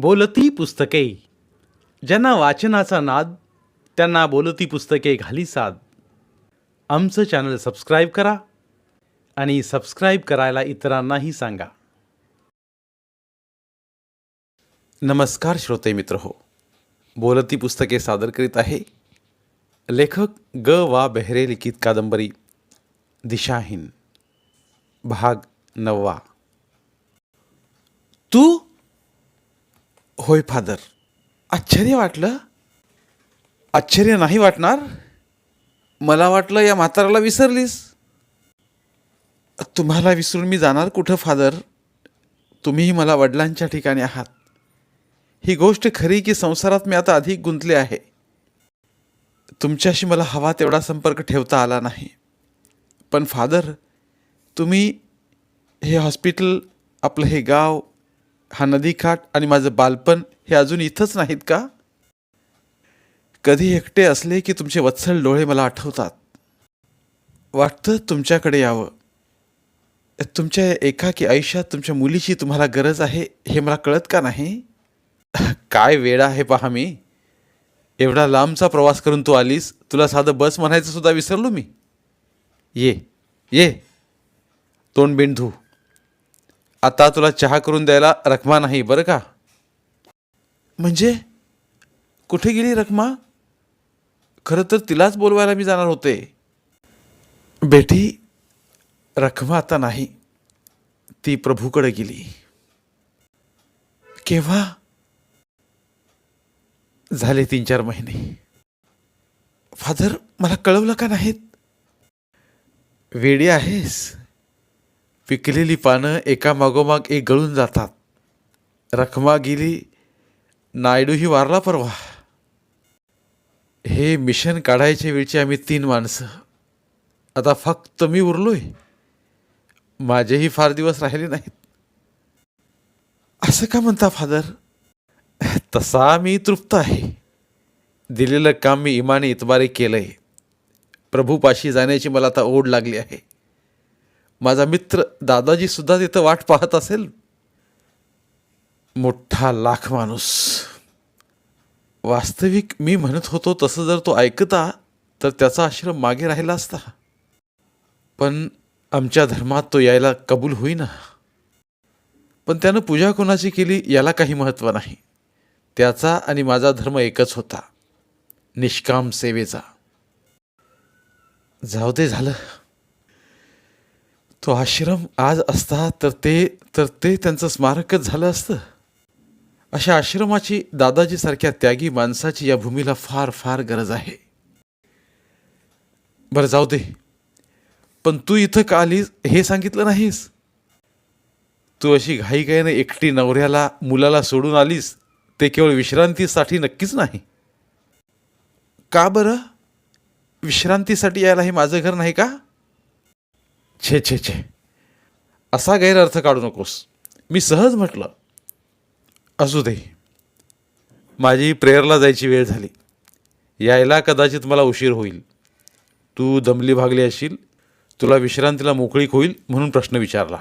बोलती पुस्तके. ज्यांना वाचनाचा नाद त्यांना बोलती पुस्तके घाली साद. आमचं चॅनल सबस्क्राईब करा आणि सबस्क्राईब करायला इतरांनाही सांगा. नमस्कार श्रोते मित्र हो. बोलती पुस्तके सादर करीत आहे लेखक ग. वा. बेहरे लिखित कादंबरी दिशाहीन भाग नववा. तू होय फादर. आश्चर्य वाटलं. आश्चर्य नाही वाटणार. मला वाटलं या म्हाताराला विसरलीस. तुम्हाला विसरून मी जाणार कुठं फादर? तुम्हीही मला वडिलांच्या ठिकाणी आहात. ही गोष्ट खरी की संसारात मी आता अधिक गुंतले आहे. तुमच्याशी मला हवा तेवढा संपर्क ठेवता आला नाही. पण फादर तुम्ही हे हॉस्पिटल आपलं हे गाव हा नदीकाठ आणि माझं बालपण हे अजून इथंच नाहीत का? कधी एकटे असले की तुमचे वत्सल डोळे मला आठवतात. वाटतं तुमच्याकडे यावं. तुमच्या एकाकी आयुष्यात तुमच्या मुलीची तुम्हाला गरज आहे हे मला कळत का नाही? काय वेळ आहे पहा मी. एवढा लांबचा प्रवास करून तू आलीस. तुला साधं बस म्हणायचं सुद्धा विसरलो मी. ये ये. तोंड बिंदू. आता तुला चहा करून द्यायला रखमा नाही बरं का? म्हणजे? कुठे गेली रखमा? खरं तर तिलाच बोलवायला मी जाणार होते. बेटी रखमा आता नाही. ती प्रभूकडे गेली. केव्हा? झाले तीन चार महिने. फादर मला कळवलं का नाहीत? वेडी आहेस? पिकलेली पानं एका मागोमाग एक गळून जातात. रखमा गेली नायडूही वारला परवा. हे मिशन काढायच्या वेळची आम्ही तीन माणसं. आता फक्त मी उरलोय. माझेही फार दिवस राहिले नाहीत. असं का म्हणता फादर? तसा मी तृप्त आहे. दिलेलं काम मी इमाने इतबारे केलंय. प्रभूपाशी जाण्याची मला आता ओढ लागली आहे. माझा मित्र दादाजी सुद्धा तिथं वाट पाहत असेल. मोठा लाख माणूस. वास्तविक मी म्हणत होतो तसं जर तो ऐकता तर त्याचा आश्रम मागे राहिला असता. पण आमच्या धर्मात तो यायला कबूल होईना. पण त्यानं पूजा कोणाची केली याला काही महत्त्व नाही. त्याचा आणि माझा धर्म एकच होता. निष्काम सेवेचा. जाऊ दे झालं. तो आश्रम आज असता तर ते तर ते त्यांचं स्मारकच झालं असतं. अशा आश्रमाची दादाजीसारख्या त्यागी माणसाची या भूमीला फार फार गरज आहे. बरं जाऊ दे. पण तू इथं का आलीस हे सांगितलं नाहीस? तू अशी घाईघाईने एकटी नवऱ्याला मुलाला सोडून आलीस ते केवळ विश्रांतीसाठी नक्कीच नाही. का बरं? विश्रांतीसाठी यायला हे माझं घर नाही का? छे छे छे. असा गैरअर्थ काढू नकोस. मी सहज म्हटलं असू दे. माझी प्रेयरला जायची वेळ झाली. यायला कदाचित मला उशीर होईल. तू दमली भागली असशील. तुला विश्रांतीला मोकळीक होईल म्हणून प्रश्न विचारला.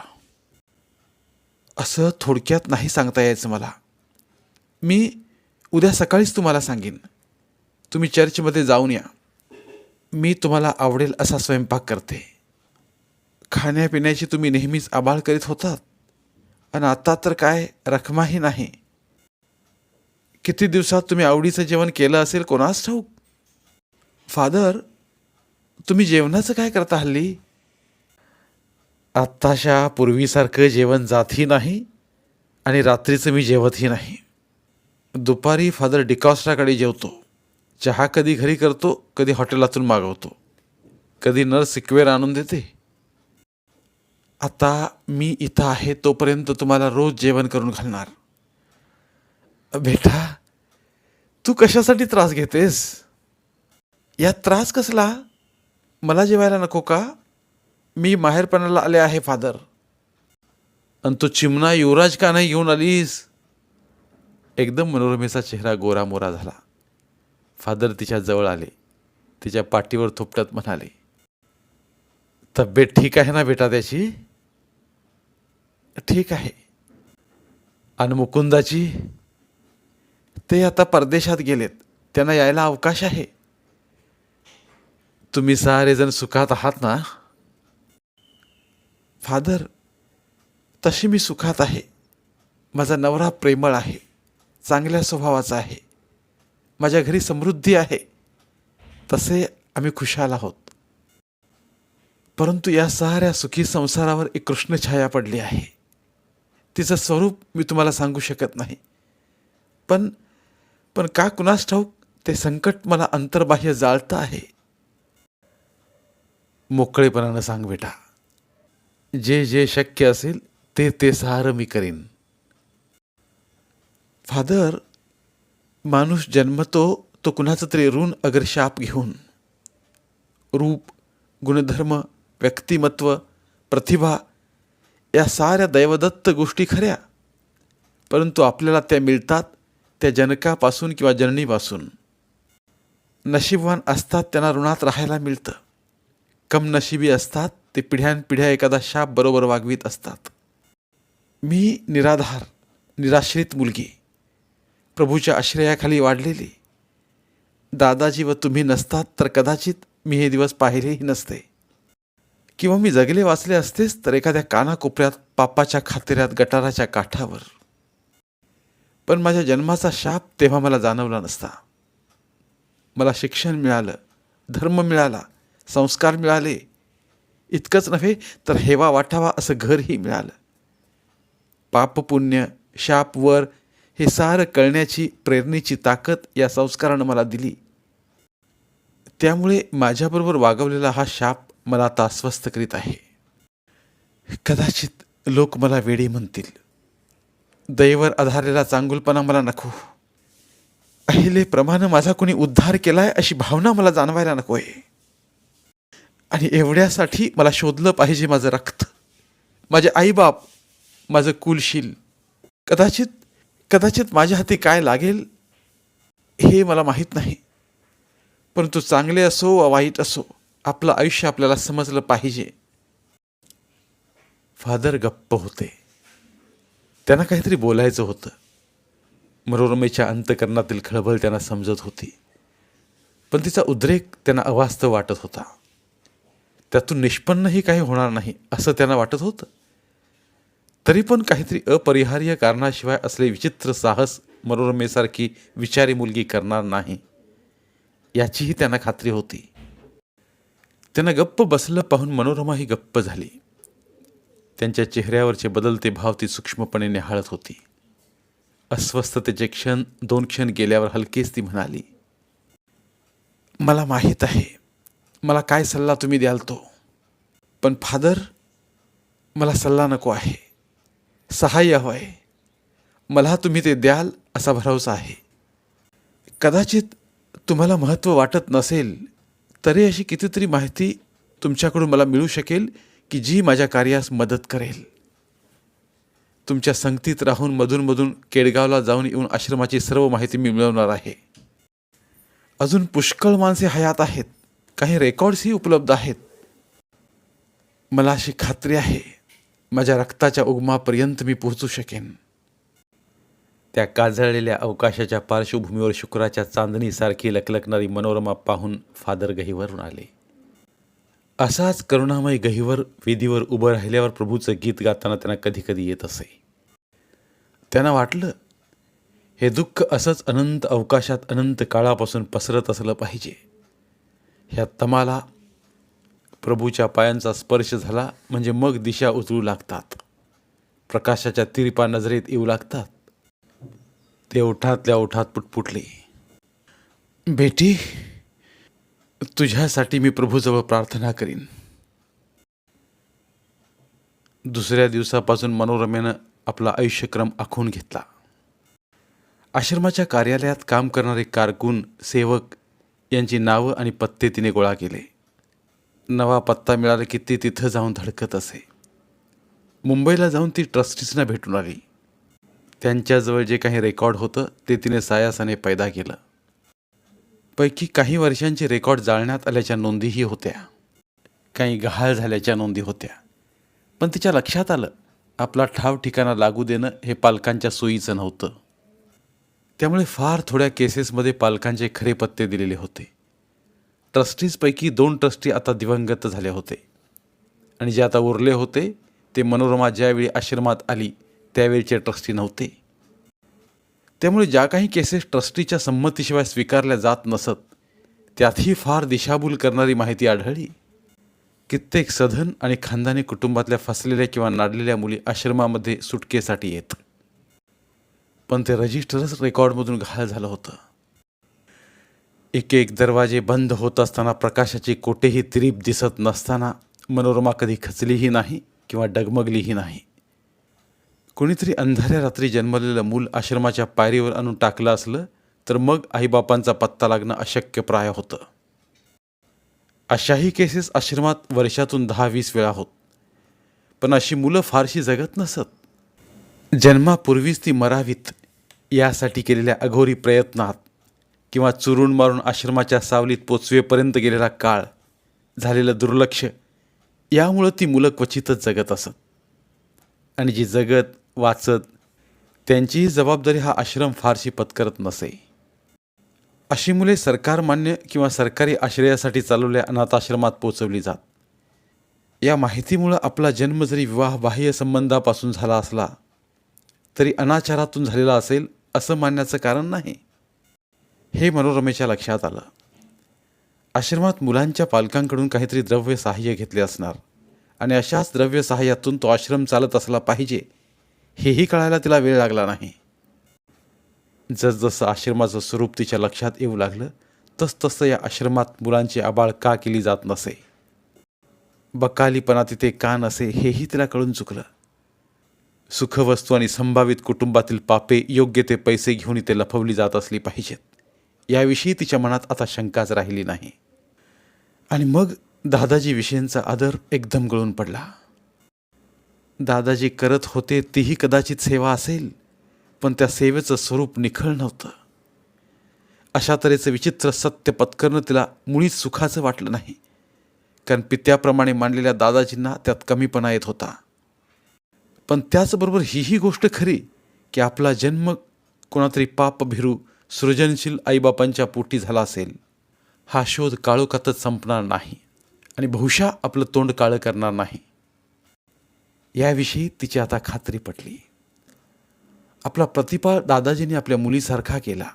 असं थोडक्यात नाही सांगता यायचं मला. मी उद्या सकाळीच तुम्हाला सांगेन. तुम्ही चर्चमध्ये जाऊन या. मी तुम्हाला आवडेल असा स्वयंपाक करते. खाण्यापिण्याची तुम्ही नेहमीच आबाळ करीत होतात. आणि आता तर काय रखमाही नाही. किती दिवसात तुम्ही आवडीचं जेवण केलं असेल कोणास ठाऊक? फादर तुम्ही जेवणाचं काय करता हल्ली? आत्ताशा पूर्वीसारखं जेवण जातही नाही आणि रात्रीचं मी जेवतही नाही. दुपारी फादर डिकॉस्टाकडे जेवतो. चहा कधी घरी करतो कधी हॉटेलातून मागवतो. कधी नर्स सिक्वेअर आणून देते. आता मी इथं आहे तोपर्यंत तुम्हाला रोज जेवण करून घालणार. बेटा तू कशासाठी त्रास घेतेस? या त्रास कसला? मला जेवायला नको का? मी माहेरपणाला आले आहे फादर. आणि तू चिमणा युवराज का नाही घेऊन आलीस? एकदम मनोरमेचा चेहरा गोरा मोरा झाला. फादर तिच्या जवळ आले. तिच्या पाठीवर थोपटत म्हणाले तब्येत ठीक आहे ना बेटा त्याची? ठीक आहे. आणि मुकुंदाजी ते आता परदेशात गेलेत. त्यांना यायला अवकाश आहे. तुम्ही सारेजण सुखात आहात ना? फादर तशी मी सुखात आहे. माझा नवरा प्रेमळ आहे. चांगल्या स्वभावाचा आहे. माझ्या घरी समृद्धी आहे. तसे आम्ही खुशाल आहोत. परंतु या साऱ्या सुखी संसारावर एक कृष्णछाया पडली आहे. तिचं स्वरूप मी तुम्हाला सांगू शकत नाही. पण पण का कुणास ठाऊक ते संकट मला अंतर्बाह्य जाळतं आहे. मोकळेपणानं सांग बेटा. जे जे शक्य असेल ते ते सहार मी करीन. फादर माणूस जन्मतो तो कुणाचं तरी ऋण अगर शाप घेऊन. रूप गुणधर्म व्यक्तिमत्व प्रतिभा या साऱ्या दैवदत्त गोष्टी खऱ्या. परंतु आपल्याला त्या मिळतात त्या जनकापासून किंवा जननीपासून. नशीबवान असतात त्यांना ऋणात राहायला मिळतं. कम नशिबी असतात ते पिढ्यानपिढ्या एखादा शाप बरोबर वागवीत असतात. मी निराधार निराश्रित मुलगी. प्रभूच्या आश्रयाखाली वाढलेली. दादाजी व तुम्ही नसतात तर कदाचित मी हे दिवस पाहिलेही नसते. किंवा मी जगले वाचले असतेच तर एखाद्या कानाकोपऱ्यात पापाच्या खातेऱ्यात गटाराच्या काठावर. पण माझ्या जन्माचा शाप तेव्हा मला जाणवला नसता. मला शिक्षण मिळालं धर्म मिळाला संस्कार मिळाले. इतकंच नव्हे तर हेवा वाटावा असं घरही मिळालं. पाप पुण्य शाप वर हे सारं कळण्याची प्रेरणेची ताकद या संस्कारानं मला दिली. त्यामुळे माझ्याबरोबर वागवलेला हा शाप मला आता अस्वस्थ करीत आहे. कदाचित लोक मला वेडे म्हणतील. दैवर आधारलेला चांगुलपणा मला नको. अहिलेप्रमाणे माझा कोणी उद्धार केलाय अशी भावना मला जाणवायला नको आहे आणि एवढ्यासाठी मला शोधलं पाहिजे माझं रक्त. माझे आईबाप माझं कुलशील. कदाचित कदाचित माझ्या हाती काय लागेल हे मला माहीत नाही. परंतु चांगले असो वा वाईट असो आपलं आयुष्य आपल्याला समजलं पाहिजे. फादर गप्प होते. त्यांना काहीतरी बोलायचं होतं. मनोरमेच्या अंतकरणातील खळबळ त्यांना समजत होती. पण तिचा उद्रेक त्यांना अवास्तव वाटत होता. त्यातून निष्पन्नही काही होणार नाही असं त्यांना वाटत होतं. तरी पण काहीतरी अपरिहार्य कारणाशिवाय असले विचित्र साहस मनोरमेसारखी विचारी मुलगी करणार नाही. याचीही त्यांना खात्री होती. त्यांना गप्प बसलं पाहून मनोरमाही गप्प झाली. त्यांच्या चेहऱ्यावरचे बदलते भाव ती सूक्ष्मपणे निहाळत होती. अस्वस्थतेचे क्षण दोन क्षण गेल्यावर हलकेच ती म्हणाली मला माहीत आहे. मला काय सल्ला तुम्ही द्याल तो? पण फादर मला सल्ला नको आहे. सहाय्य हवं आहे मला तुम्ही ते द्याल असा भरवसा आहे. कदाचित तुम्हाला महत्त्व वाटत नसेल तरी अशी कितीतरी माहिती तुमच्याकडून मला मिळू शकेल की जी माझ्या कार्यास मदत करेल. तुमच्या संगतीत राहून मधूनमधून केडगावला जाऊन येऊन आश्रमाची सर्व माहिती मी मिळवणार आहे. अजून पुष्कळ माणसे हयात आहेत. काही रेकॉर्ड्सही उपलब्ध आहेत. मला अशी खात्री आहे माझ्या रक्ताच्या उगमापर्यंत मी पोहोचू शकेन. त्या काजळलेल्या अवकाशाच्या पार्श्वभूमीवर शुक्राच्या चांदणीसारखी लकलकणारी मनोरमा पाहून फादर गहीवरून आले. असाच करुणामय गहीवर वेदीवर उभं राहिल्यावर प्रभूचं गीत गाताना त्यांना कधी कधी येत असे. त्यांना वाटलं हे दुःख असंच अनंत अवकाशात अनंत काळापासून पसरत असलं पाहिजे. ह्या तमाला प्रभूच्या पायांचा स्पर्श झाला म्हणजे मग दिशा उचलू लागतात. प्रकाशाच्या तिरपा नजरेत येऊ लागतात. ते ओठातल्या ओठात पुटपुटले. बेटी तुझ्यासाठी मी प्रभूजवळ प्रार्थना करीन. दुसऱ्या दिवसापासून मनोरमेनं आपला आयुष्यक्रम आखून घेतला. आश्रमाच्या कार्यालयात काम करणारे कारकून सेवक यांची नावं आणि पत्ते तिने गोळा केले. नवा पत्ता मिळाला की ती तिथं जाऊन धडकत असे. मुंबईला जाऊन ती ट्रस्टीजना भेटून आली. त्यांच्याजवळ जे काही रेकॉर्ड होतं ते तिने सायासाने पैदा केलं. पैकी काही वर्षांचे रेकॉर्ड जाळण्यात आल्याच्या नोंदीही होत्या. काही गहाळ झाल्याच्या नोंदी होत्या. पण तिच्या लक्षात आलं आपला ठाव ठिकाणा लागू देणं हे पालकांच्या सोयीचं नव्हतं. त्यामुळे फार थोड्या केसेसमध्ये पालकांचे खरे पत्ते दिलेले होते. ट्रस्टीजपैकी दोन ट्रस्टी आता दिवंगत झाले होते. आणि जे आता उरले होते ते मनोरमा ज्यावेळी आश्रमात आली त्यावेळचे ट्रस्टी नव्हते. त्यामुळे ज्या काही केसेस ट्रस्टीच्या संमतीशिवाय स्वीकारल्या जात नसत त्यातही फार दिशाभूल करणारी माहिती आढळली. कित्येक सधन आणि खानदानी कुटुंबातल्या फसलेल्या किंवा नाडलेल्या मुली आश्रमामध्ये सुटकेसाठी येत. पण ते रजिस्टरच रेकॉर्डमधून घाल झालं होतं. एक एक दरवाजे बंद होत असताना प्रकाशाची कोठेही तिरीप दिसत नसताना मनोरमा कधी खचलीही नाही किंवा डगमगलीही नाही. कोणीतरी अंधाऱ्या रात्री जन्मलेलं मूल आश्रमाच्या पायरीवर आणून टाकलं असलं तर मग आईबापांचा पत्ता लागणं अशक्यप्राय होतं. अशाही केसेस आश्रमात वर्षातून दहा वीस वेळा होत. पण अशी मुलं फारशी जगत नसत. जन्मापूर्वीच ती मरावीत यासाठी केलेल्या अघोरी प्रयत्नात किंवा चुरून मारून आश्रमाच्या सावलीत पोचवेपर्यंत गेलेला काळ झालेलं दुर्लक्ष यामुळं ती मुलं क्वचितच जगत असत. आणि जी जगत वाचत त्यांचीही जबाबदारी हा आश्रम फारशी पत्करत नसे. अशी मुले सरकारमान्य किंवा सरकारी आश्रयासाठी चालवल्या अनाथाश्रमात पोचवली जात. या माहितीमुळं आपला जन्म जरी विवाह बाह्य संबंधापासून झाला असला तरी अनाचारातून झालेला असेल असं मानण्याचं कारण नाही. हे मनोरमेच्या लक्षात आलं. आश्रमात मुलांच्या पालकांकडून काहीतरी द्रव्य सहाय्य घेतले असणार आणि अशाच द्रव्य सहाय्यातून तो आश्रम चालत असला पाहिजे हेही कळायला तिला वेळ लागला नाही. जसजसं आश्रमाचं स्वरूप तिच्या लक्षात येऊ लागलं तसतसं या आश्रमात मुलांची आबाळ का केली जात नसे? बकालीपणा तिथे का नसे हेही तिला कळून चुकलं. सुखवस्तू आणि संभावित कुटुंबातील पापे योग्य ते पैसे घेऊन इथे लपवली जात असली पाहिजेत. याविषयी तिच्या मनात आता शंकाच राहिली नाही. आणि मग दादाजी विषयींचा आदर एकदम गळून पडला. दादाजी करत होते तीही कदाचित सेवा असेल पण त्या सेवेचं स्वरूप निखळ नव्हतं. अशा तऱ्हेचं विचित्र सत्य पत्करणं तिला मुळीच सुखाचं वाटलं नाही कारण पित्याप्रमाणे मांडलेल्या दादाजींना त्यात कमीपणा येत होता. पण त्याचबरोबर हीही गोष्ट खरी की आपला जन्म कोणातरी पापभिरू सृजनशील आईबापांच्या पोटी झाला असेल हा शोध काळोखातच संपणार नाही आणि बहुशा आपलं तोंड काळं करणार नाही. याविषयी तिची आता खात्री पटली. आपला प्रतिपाळ दादाजींनी आपल्या मुलीसारखा केला.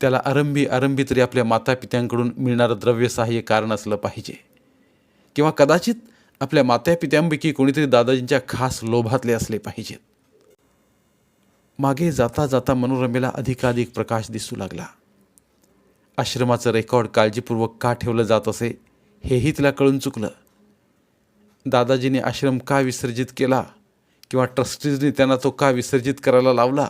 त्याला आरंभी आरंभी तरी आपल्या मातापित्यांकडून मिळणारं द्रव्यसहाय्य कारण असलं पाहिजे. किंवा कदाचित आपल्या मातापित्यांपैकी कोणीतरी दादाजींच्या खास लोभातले असले पाहिजेत. मागे जाता जाता मनोरमेला अधिकाधिक प्रकाश दिसू लागला. आश्रमाचं रेकॉर्ड काळजीपूर्वक का ठेवलं जात असे हेही तिला कळून चुकलं. दादाजीने आश्रम का विसर्जित केला किंवा ट्रस्टीजने त्यांना तो का विसर्जित करायला लावला?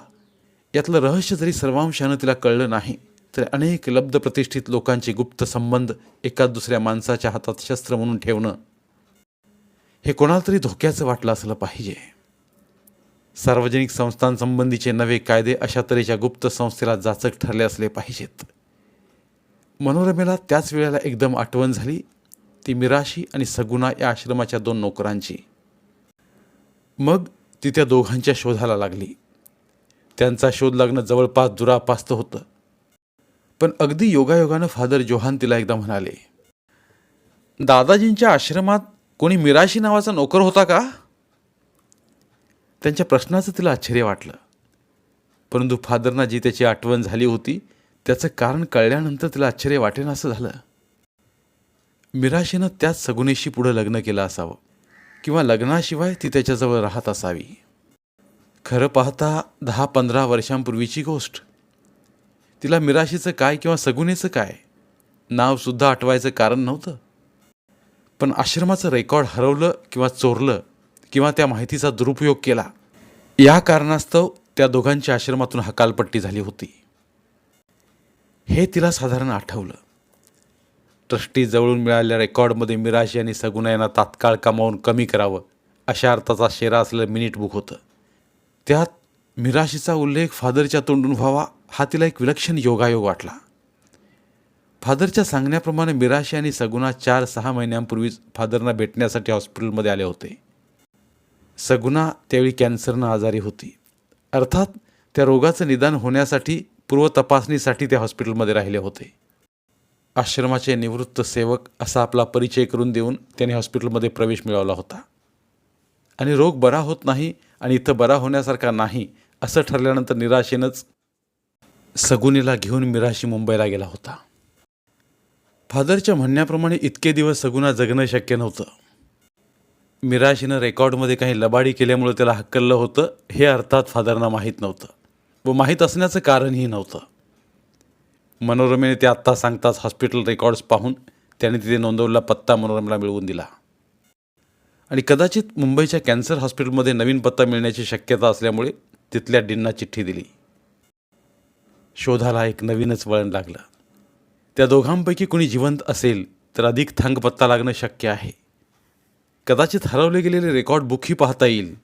यातलं रहस्य जरी सर्वांशानं तिला कळलं नाही तर अनेक लब्ध प्रतिष्ठित लोकांचे गुप्त संबंध एका दुसऱ्या माणसाच्या हातात शस्त्र म्हणून ठेवणं हे कोणाला तरी धोक्याचं वाटलं असलं पाहिजे. सार्वजनिक संस्थांसंबंधीचे नवे कायदे अशा तऱ्हेच्या गुप्त संस्थेला जाचक ठरले असले पाहिजेत. मनोरमेला त्याच वेळेला एकदम आठवण झाली ती मिराशी आणि सगुणा या आश्रमाच्या दोन नोकरांची. मग ती त्या दोघांच्या शोधाला लागली. त्यांचा शोध लागणं जवळपास दुरापास्त होतं. पण अगदी योगायोगानं फादर जोहान तिला एकदा म्हणाले दादाजींच्या आश्रमात कोणी मिराशी नावाचा नोकर होता का? त्यांच्या प्रश्नाचं तिला आश्चर्य वाटलं. परंतु फादरना जी त्याची आठवण झाली होती त्याचं कारण कळल्यानंतर तिला आश्चर्य वाटेन असं झालं. मिराशीनं त्याच सगुनेशी पुढं लग्न केलं असावं किंवा लग्नाशिवाय ती त्याच्याजवळ राहत असावी. खरं पाहता दहा पंधरा वर्षांपूर्वीची गोष्ट. तिला मिराशीचं काय किंवा सगुनेचं काय नावसुद्धा आठवायचं कारण नव्हतं. पण आश्रमाचं रेकॉर्ड हरवलं किंवा चोरलं किंवा त्या माहितीचा दुरुपयोग केला या कारणास्तव त्या दोघांच्या आश्रमातून हकालपट्टी झाली होती. हे तिला साधारण आठवलं. ट्रस्टी जवळून मिळालेल्या रेकॉर्डमध्ये मिराशी आणि सगुणा यांना तात्काळ कमावून कमी करावं अशा अर्थाचा शेरा असलेलं मिनिट बुक होतं. त्यात मिराशीचा उल्लेख फादरच्या तोंडून व्हावा हा तिला एक विलक्षण योगायोग वाटला. फादरच्या सांगण्याप्रमाणे मिराशी आणि सगुना चार सहा महिन्यांपूर्वीच फादरना भेटण्यासाठी हॉस्पिटलमध्ये आले होते. सगुना त्यावेळी कॅन्सरनं आजारी होती. अर्थात त्या रोगाचं निदान होण्यासाठी पूर्वतपासणीसाठी ते हॉस्पिटलमध्ये राहिले होते. आश्रमाचे निवृत्त सेवक असा आपला परिचय करून देऊन त्याने हॉस्पिटलमध्ये प्रवेश मिळवला होता. आणि रोग बरा होत नाही आणि इथं बरा होण्यासारखा नाही असं ठरल्यानंतर निराशेनंच सगुनीला घेऊन मिराशी मुंबईला गेला होता. फादरच्या म्हणण्याप्रमाणे इतके दिवस सगुना जगणं शक्य नव्हतं. मिराशीनं रेकॉर्डमध्ये काही लबाडी केल्यामुळे त्याला हक्कललं होतं हे अर्थात फादरना माहीत नव्हतं. व माहीत असण्याचं कारणही नव्हतं. मनोरमेने ते आत्ता सांगताच हॉस्पिटल रेकॉर्ड्स पाहून त्याने तिथे नोंदवलेला पत्ता मनोरमेला मिळवून दिला. आणि कदाचित मुंबईच्या कॅन्सर हॉस्पिटलमध्ये नवीन पत्ता मिळण्याची शक्यता असल्यामुळे तिथल्या डींना चिठ्ठी दिली. शोधाला एक नवीनच वळण लागलं. त्या दोघांपैकी कोणी जिवंत असेल तर अधिक थांग पत्ता लागणं शक्य आहे. कदाचित हरवले गेलेले रेकॉर्ड बुकही पाहता येईल.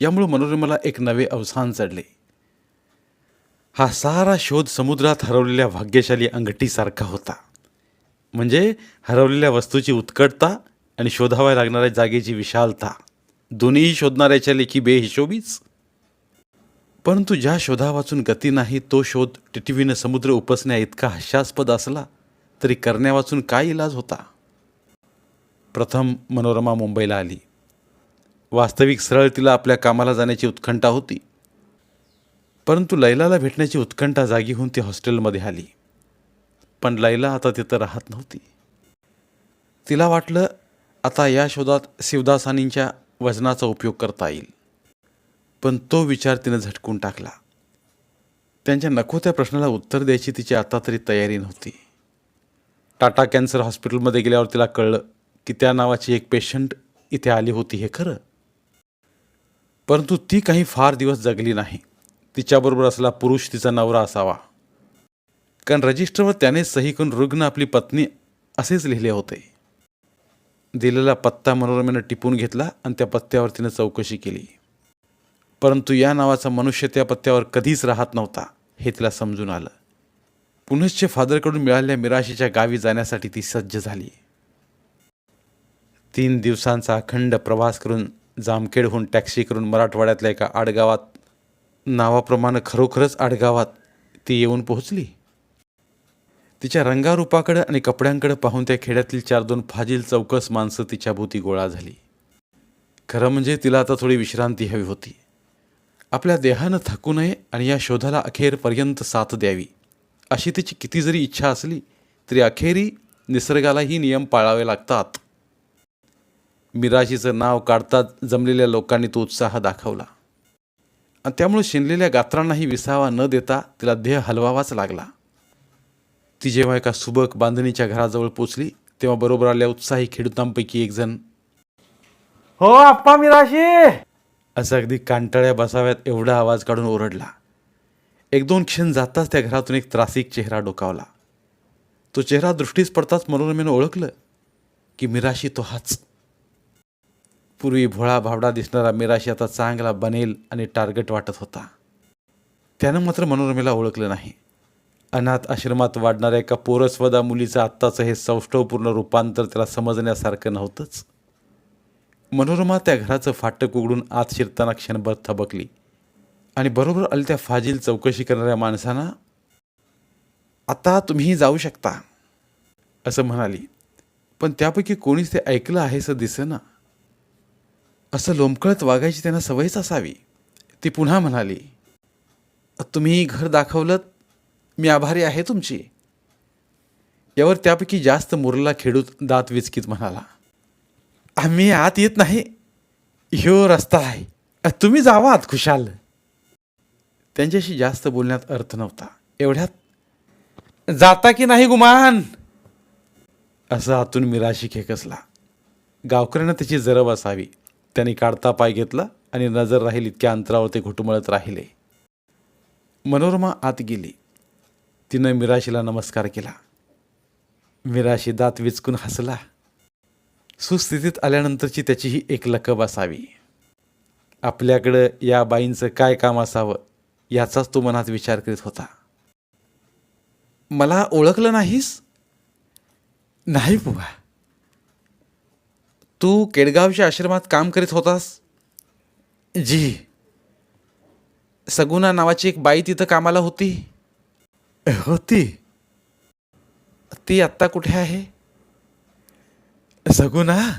यामुळं मनोरमाला एक नवे अवसान चढले. हा सारा शोध समुद्रात हरवलेल्या भाग्यशाली अंगठीसारखा होता. म्हणजे हरवलेल्या वस्तूची उत्कटता आणि शोधाव्या लागणाऱ्या जागेची विशालता. दोन्हीही शोधणाऱ्याच्या लेखी बेहिशोबीच. परंतु ज्या शोधा वाचून गती नाही तो शोध टिटवीनं समुद्र उपसण्या इतका हास्यास्पद असला तरी करण्या वाचून काय इलाज होता? प्रथम मनोरमा मुंबईला आली. वास्तविक सरळ तिला आपल्या कामाला जाण्याची उत्कंठा होती. परंतु लैलाला भेटण्याची उत्कंठा जागी होऊन ती हॉस्टेलमध्ये आली. पण लैला आता तिथं राहत नव्हती. तिला वाटलं आता या शोधात शिवदासानींच्या वजनाचा उपयोग करता येईल. पण तो विचार तिनं झटकून टाकला. त्यांच्या नको त्या प्रश्नाला उत्तर द्यायची तिची आता तरी तयारी नव्हती. टाटा कॅन्सर हॉस्पिटलमध्ये गेल्यावर तिला कळलं की त्या नावाची एक पेशंट इथे आली होती हे खरं. परंतु ती काही फार दिवस जगली नाही. तिच्याबरोबर असला पुरुष तिचा नवरा असावा. कारण रजिस्टरवर त्याने सही करून रुग्ण आपली पत्नी असेच लिहिले होते. दिलेला पत्ता मनोरमेनं टिपून घेतला आणि त्या पत्त्यावर तिनं चौकशी केली. परंतु या नावाचा मनुष्य त्या पत्त्यावर कधीच राहत नव्हता हे तिला समजून आलं. पुनश्च फादरकडून मिळालेल्या मिराशीच्या गावी जाण्यासाठी ती सज्ज झाली. तीन दिवसांचा अखंड प्रवास करून जामखेडहून टॅक्सी करून मराठवाड्यातल्या एका आडगावात नावाप्रमाणे खरोखरच आडगावात ती येऊन पोहोचली. तिच्या रंगारूपाकडं आणि कपड्यांकडे पाहून त्या खेड्यातील चार दोन फाजील चौकस माणसं तिच्या भोवती गोळा झाली. खरं म्हणजे तिला आता थोडी विश्रांती हवी होती. आपल्या देहानं थकू नये आणि या शोधाला अखेरपर्यंत साथ द्यावी. अशी तिची किती जरी इच्छा असली तरी अखेरी निसर्गालाही नियम पाळावे लागतात. मिराशीचं नाव काढताच जमलेल्या लोकांनी तो उत्साह दाखवला. आणि त्यामुळे शिनलेल्या गात्रांनाही विसावा न देता तिला देह हलवावाच लागला. ती जेव्हा एका सुबक बांधणीच्या घराजवळ पोचली तेव्हा बरोबर आल्या उत्साही खेडूतांपैकी एक जण हो आप्पा मिराशी! असं अगदी कांटाळ्या बसाव्यात एवढा आवाज काढून ओरडला. एक दोन क्षण जाताच त्या घरातून एक त्रासिक चेहरा डोकावला. तो चेहरा दृष्टीस पडताच मनोरमेनं ओळखलं की मिराशी तो हाच. पूर्वी भोळा भावडा दिसणारा मिराशी आता चांगला बनेल आणि टार्गेट वाटत होता. त्यानं मात्र मनोरमेला ओळखलं नाही. अनाथ आश्रमात वाढणाऱ्या एका पोरस्वदा मुलीचं आत्ताचं हे सौष्ठवपूर्ण रूपांतर त्याला समजण्यासारखं नव्हतंच. मनोरमा त्या घराचं फाटक उघडून आत शिरताना क्षणभर थबकली. आणि बरोबर आली त्या फाजील चौकशी करणाऱ्या माणसांना आता तुम्हीही जाऊ शकता असं म्हणाली. पण त्यापैकी कोणीच ते ऐकलं आहे असं दिसेना असं लोंबकळत वागायची त्यांना सवयच असावी. ती पुन्हा म्हणाली तुम्ही घर दाखवलं मी आभारी आहे तुमची. यावर त्यापैकी जास्त मुरला खेडूत दात विचकीत म्हणाला आम्ही आत येत नाही. ह्यो रस्ता आहे. तुम्ही जावा आत खुशाल. त्यांच्याशी जास्त बोलण्यात अर्थ नव्हता. एवढ्यात जाता की नाही गुमान? असं आतून मिराशी खेकसला. गावकऱ्यांना त्याची जरब असावी. त्यांनी काढता पाय घेतला आणि नजर राहील इतक्या अंतरावर ते घुटमळत राहिले. मनोरमा आत गेली. तिनं मिराशीला नमस्कार केला. मिराशी दात विचकून हसला. सुस्थितीत आल्यानंतरची त्याची ही एक लकब असावी. आपल्याकडं या बाईंचं काय काम असावं याचाच तो मनात विचार करीत होता. मला ओळखलं नाहीस? नाही बुवा. तू केडगावच्या आश्रमात काम करीत होतास? जी. सगुना नावाची एक बाई तिथं कामाला होती? होती. ती आत्ता कुठे आहे? सगुना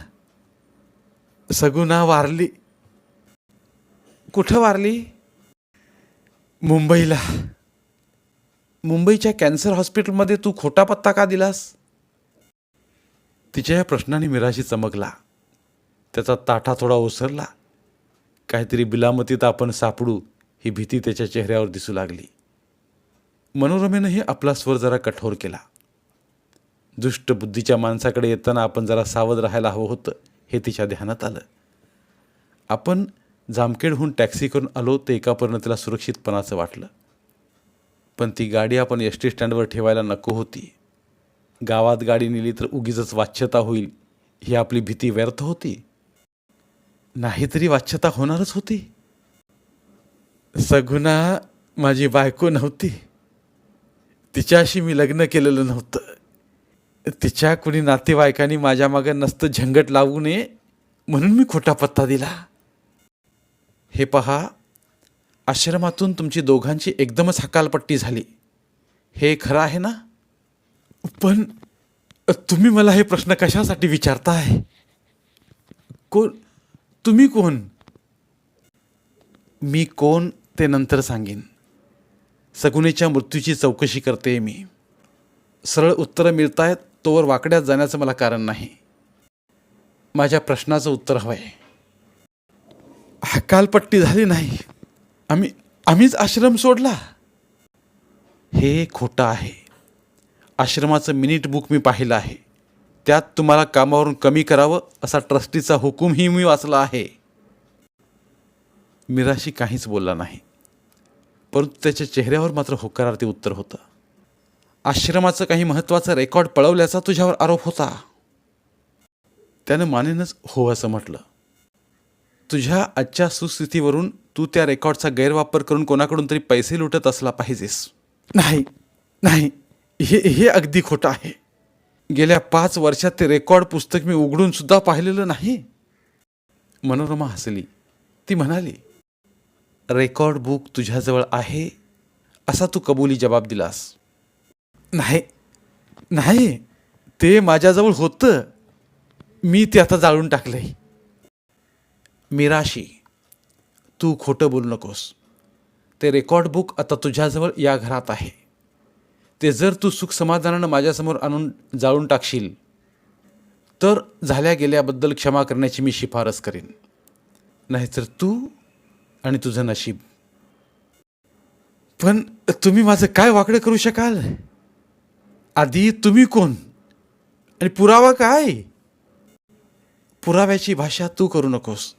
सगुना वारली. कुठं वारली? मुंबईला. मुंबईच्या कॅन्सर हॉस्पिटलमध्ये तू खोटा पत्ता का दिलास? तिच्या या प्रश्नाने मिराशी चमकला. त्याचा ताठा थोडा ओसरला. काहीतरी बिलामतीत आपण सापडू ही भीती त्याच्या चेहऱ्यावर दिसू लागली. मनोरमेनंही आपला स्वर जरा कठोर केला. दुष्ट बुद्धीच्या माणसाकडे येताना आपण जरा सावध राहायला हवं होतं हे तिच्या ध्यानात आलं. आपण जामखेडहून टॅक्सी करून आलो ते एकापर्यंत तिला सुरक्षितपणाचं वाटलं. पण ती गाडी आपण एस टी स्टँडवर ठेवायला नको होती. गावात गाडी नेली तर उगीच वाच्यता होईल ही आपली भीती व्यर्थ होती. नाहीतरी वाच्यता होणारच होती. सगुना माझी बायको नव्हती. तिच्याशी मी लग्न केलेलं नव्हतं. तिच्या कुणी नातेवाईकांनी माझ्या मागं नसतं झंगट लावू नये म्हणून मी खोटा पत्ता दिला. हे पहा आश्रमातून तुमची दोघांची एकदमच हकालपट्टी झाली. हे खरं आहे ना? पण तुम्ही मला हे प्रश्न कशासाठी विचारताय? कोण तुम्ही कोण? मी कोण ते नंतर सांगेन. सगुनेच्या मृत्यूची चौकशी करते मी. सरळ उत्तरं मिळतायत तोवर वाकड्यात जाण्याचं मला कारण नाही. माझ्या प्रश्नाचं उत्तर हवं आहे हकालपट्टी झाली नाही. आम्ही आम्हीच आश्रम सोडला. हे खोटं आहे. आश्रमाचं मिनिट बुक मी पाहिलं आहे. त्यात तुम्हाला कामावरून कमी करावं असा ट्रस्टीचा हुकूमही मी वाचला आहे. मिराशी काहीच बोलला नाही. परंतु त्याच्या चेहऱ्यावर मात्र होकारार्थी उत्तर होतं. आश्रमाचं काही महत्त्वाचं रेकॉर्ड पळवल्याचा तुझ्यावर आरोप होता. त्यानं मानेनंच हो असं म्हटलं. तुझ्या आजच्या सुस्थितीवरून तू त्या रेकॉर्डचा गैरवापर करून कोणाकडून तरी पैसे लुटत असला पाहिजेस. नाही नाही. हे हे अगदी खोटं आहे. गेल्या पाच वर्षात ते रेकॉर्ड पुस्तक मी उघडून सुद्धा पाहिलेलं नाही. मनोरमा हसली. ती म्हणाली रेकॉर्ड बुक तुझ्याजवळ आहे? असा तू कबुली जबाब दिलास. नाही. नाही. ते माझ्याजवळ होतं. मी ते आता जाळून टाकलंय. मिराशी तू खोटं बोलू नकोस. ते रेकॉर्ड बुक आता तुझ्याजवळ या घरात आहे. ते जर तू सुख समाधानानं माझ्यासमोर आणून जाळून टाकशील तर झाल्या गेल्याबद्दल क्षमा करण्याची मी शिफारस करेन. नाहीतर तू आणि तुझं नशीब. पण तुम्ही माझं काय वाकडं करू शकाल? आधी तुम्ही कोण? आणि पुरावा काय? पुराव्याची भाषा तू करू नकोस.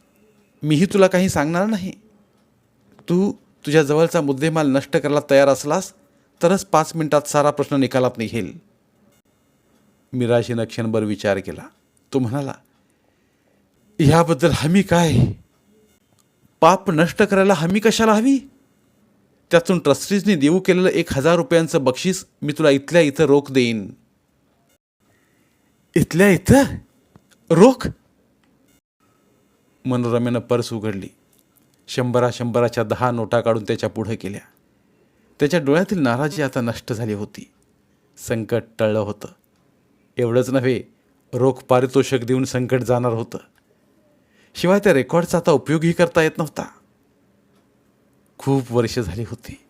मीही तुला काही सांगणार नाही. तू तुझ्या जवळचा मुद्देमाल नष्ट करायला तयार असलास तरच पाच मिनिटात सारा प्रश्न निकालात निघेल. मिराशीनं क्षणभर विचार केला. तो म्हणाला ह्याबद्दल हमी काय? पाप नष्ट करायला हमी कशाला हवी? त्यातून ट्रस्टीजने देऊ केलेलं एक हजार रुपयांचं बक्षीस मी तुला इथल्या इथं रोख देईन. इथल्या इथं? रोख? मनोरमेनं पर्स उघडली. शंभरा शंभराच्या दहा नोटा काढून त्याच्या पुढे केल्या. त्याच्या डोळ्यातील नाराजी आता नष्ट झाली होती. संकट टळलं होतं. एवढंच नव्हे रोख पारितोषिक देऊन संकट जाणार होतं. शिवाय त्या रेकॉर्डचा आता उपयोगही करता येत नव्हता. खूप वर्ष झाली होती.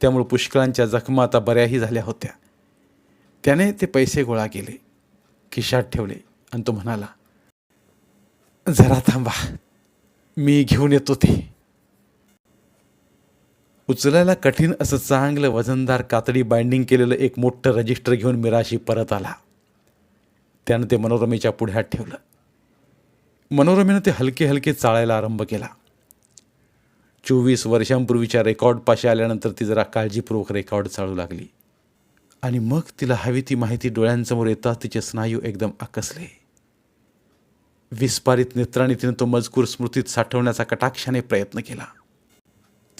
त्यामुळे पुष्कळांच्या जखमा आता बऱ्याही झाल्या होत्या. त्याने ते पैसे गोळा केले खिशात ठेवले आणि तो म्हणाला जरा थांबा. मी घेऊन येतो ते. उचलायला कठीण असं चांगलं वजनदार कातडी बाइंडिंग केलेलं एक मोठं रजिस्टर घेऊन मिराशी परत आला. त्यानं ते मनोरमेच्या पुढ्यात ठेवलं. मनोरमेनं ते हलके हलके चाळायला आरंभ केला. चोवीस वर्षांपूर्वीच्या रेकॉर्डपाशी आल्यानंतर ती जरा काळजीपूर्वक रेकॉर्ड चालू लागली. आणि मग तिला हवी ती माहिती डोळ्यांसमोर येताच तिचे स्नायू एकदम आकसले. विस्पारित नेत्राने तिने तो मजकूर स्मृतीत साठवण्याचा कटाक्षाने प्रयत्न केला.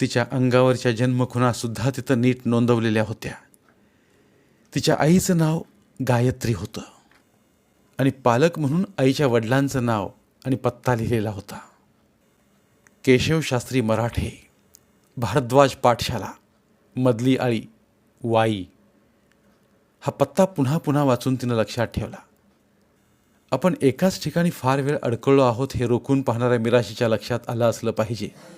तिच्या अंगावरच्या जन्मखुणासुद्धा तिथं नीट नोंदवलेल्या होत्या. तिच्या आईचं नाव गायत्री होतं. आणि पालक म्हणून आईच्या वडिलांचं नाव आणि पत्ता लिहिलेला होता. केशवशास्त्री मराठे भारद्वाज पाठशाला मधली आळी वाई. हा पत्ता पुन्हा पुन्हा वाचून तिनं लक्षात ठेवला. आपण एकाच ठिकाणी फार वेळ अडकळलो आहोत हे रोखून पाहणाऱ्या मिराशीच्या लक्षात आलं असलं पाहिजे.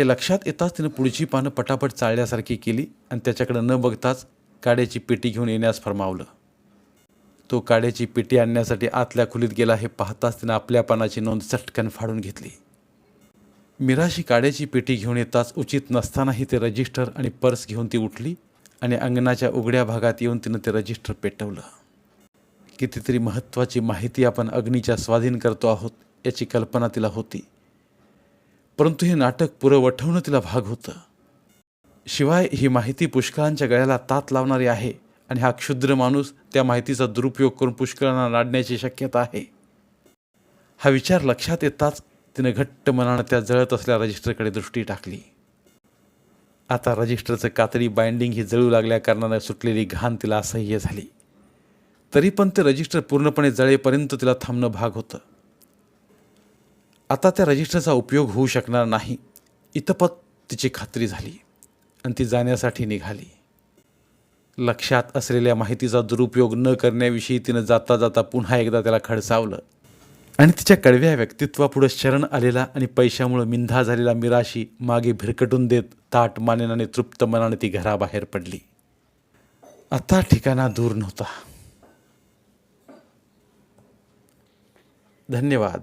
हे लक्षात येताच तिनं पुढची पानं पटापट चाळल्यासारखी केली आणि त्याच्याकडे न बघताच काड्याची पेटी घेऊन येण्यास फरमावलं. तो काड्याची पेटी आणण्यासाठी आतल्या खोलीत गेला हे पाहताच तिनं आपल्या पानाची नोंद चटकन फाडून घेतली. मिराशी काड्याची पेटी घेऊन येताच उचित नसतानाही ते रजिस्टर आणि पर्स घेऊन ती उठली आणि अंगणाच्या उघड्या भागात येऊन तिनं ते रजिस्टर पेटवलं. कितीतरी महत्त्वाची माहिती आपण अग्नीच्या स्वाधीन करतो आहोत याची कल्पना तिला होती. परंतु हे नाटक पुरवठवणं तिला भाग होतं. शिवाय ही माहिती पुष्कळांच्या गळ्याला तात लावणारी आहे आणि हा क्षुद्र माणूस त्या माहितीचा दुरुपयोग करून पुष्कळांना नाडण्याची शक्यता आहे. हा विचार लक्षात येताच तिनं घट्ट मनानं त्या जळत असल्या रजिस्टरकडे दृष्टी टाकली. आता रजिस्टरचं कातडी बाइंडिंग ही जळू लागल्या कारणानं सुटलेली घाण तिला असह्य झाली. तरी पण ते रजिस्टर पूर्णपणे जळेपर्यंत तिला थांबणं भाग होतं. आता त्या रजिस्टरचा उपयोग होऊ शकणार नाही. इतपत तिची खात्री झाली आणि ती जाण्यासाठी निघाली. लक्षात असलेल्या माहितीचा दुरुपयोग न करण्याविषयी तिनं जाता जाता पुन्हा एकदा त्याला खडसावलं. आणि तिच्या कडव्या व्यक्तित्वापुढं शरण आलेला आणि पैशामुळं मिंधा झालेला मिराशी मागे भिरकटून देत ताट मानेनाने तृप्त मनाने ती घराबाहेर पडली. आता ठिकाणा दूर नव्हता. धन्यवाद.